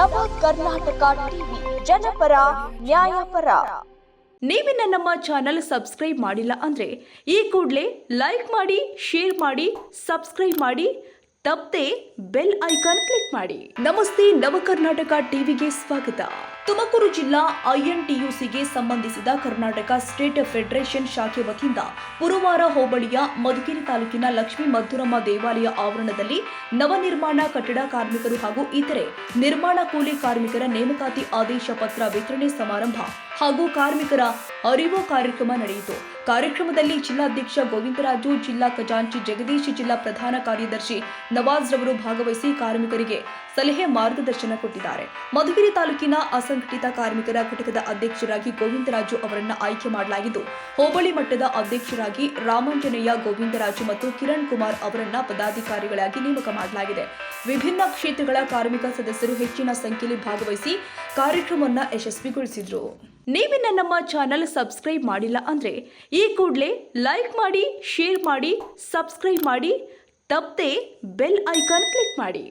Karnataka TV, ಜನಪರ, ನ್ಯಾಯಪರ. ನೀವಿನ್ನ ನಮ್ಮ channel subscribe ಮಾಡಿಲ್ಲ ಅಂದ್ರೆ ಈ ಕೂಡಲೇ ಲೈಕ್ ಮಾಡಿ, ಶೇರ್ ಮಾಡಿ, ಸಬ್ಸ್ಕ್ರೈಬ್ ಮಾಡಿ. ತಪ್ಪದೆ ಬೆಲ್ ಐಕಾನ್ ಕ್ಲಿಕ್ ಮಾಡಿ. ನಮಸ್ತೆ, ನವ ಕರ್ನಾಟಕ ಟಿವಿಗೆ ಸ್ವಾಗತ. ತುಮಕೂರು ಜಿಲ್ಲಾ ಐಎನ್ಟಿಯುಸಿಗೆ ಸಂಬಂಧಿಸಿದ ಕರ್ನಾಟಕ ಸ್ಟೇಟ್ ಫೆಡರೇಷನ್ ಶಾಖೆ ವತಿಯಿಂದ ಗುರುವಾರ ಹೋಬಳಿಯ ಮಧುಗಿರಿ ತಾಲೂಕಿನ ಲಕ್ಷ್ಮೀ ಮಧುರಮ್ಮ ದೇವಾಲಯ ಆವರಣದಲ್ಲಿ ನವನಿರ್ಮಾಣ ಕಟ್ಟಡ ಕಾರ್ಮಿಕರು ಹಾಗೂ ಇತರೆ ನಿರ್ಮಾಣ ಕೂಲಿ ಕಾರ್ಮಿಕರ ನೇಮಕಾತಿ ಆದೇಶ ಪತ್ರ ವಿತರಣೆ ಸಮಾರಂಭ ಹಾಗೂ ಕಾರ್ಮಿಕರ ಅರಿವು ಕಾರ್ಯಕ್ರಮ ನಡೆಯಿತು. ಕಾರ್ಯಕ್ರಮದಲ್ಲಿ ಜಿಲ್ಲಾಧ್ಯಕ್ಷ ಗೋವಿಂದರಾಜು, ಜಿಲ್ಲಾ ಖಜಾಂಚಿ ಜಗದೀಶ್, ಜಿಲ್ಲಾ ಪ್ರಧಾನ ಕಾರ್ಯದರ್ಶಿ ನವಾಜ್ ರವರು ಭಾಗವಹಿಸಿ ಕಾರ್ಮಿಕರಿಗೆ ಸಲಹೆ ಮಾರ್ಗದರ್ಶನ ಕೊಟ್ಟಿದ್ದಾರೆ. ಮಧುಗಿರಿ ತಾಲೂಕಿನ ಅಸಂಘಟಿತ ಕಾರ್ಮಿಕರ ಘಟಕದ ಅಧ್ಯಕ್ಷರಾಗಿ ಗೋವಿಂದರಾಜು ಅವರನ್ನು ಆಯ್ಕೆ ಮಾಡಲಾಗಿದ್ದು, ಹೋಬಳಿ ಮಟ್ಟದ ಅಧ್ಯಕ್ಷರಾಗಿ ರಾಮಾಂಜನೇಯ ಗೋವಿಂದರಾಜು ಮತ್ತು ಕಿರಣ್ ಕುಮಾರ್ ಅವರನ್ನ ಪದಾಧಿಕಾರಿಗಳಾಗಿ ನೇಮಕ ಮಾಡಲಾಗಿದೆ. ವಿಭಿನ್ನ ಕ್ಷೇತ್ರಗಳ ಕಾರ್ಮಿಕ ಸದಸ್ಯರು ಹೆಚ್ಚಿನ ಸಂಖ್ಯೆಯಲ್ಲಿ ಭಾಗವಹಿಸಿ ಕಾರ್ಯಕ್ರಮವನ್ನು ಯಶಸ್ವಿಗೊಳಿಸಿದ್ರು. ನೀವಿನ್ನ ನಮ್ಮ ಚಾನಲ್ ಸಬ್ಸ್ಕ್ರೈಬ್ ಮಾಡಿಲ್ಲ ಅಂದ್ರೆ ಈ ಕೂಡಲೇ ಲೈಕ್ ಮಾಡಿ, ಶೇರ್ ಮಾಡಿ, ಸಬ್ಸ್ಕ್ರೈಬ್ ಮಾಡಿ ತಪ್ಪದೆ ಬೆಲ್ ಐಕಾನ್ ಕ್ಲಿಕ್ ಮಾಡಿ.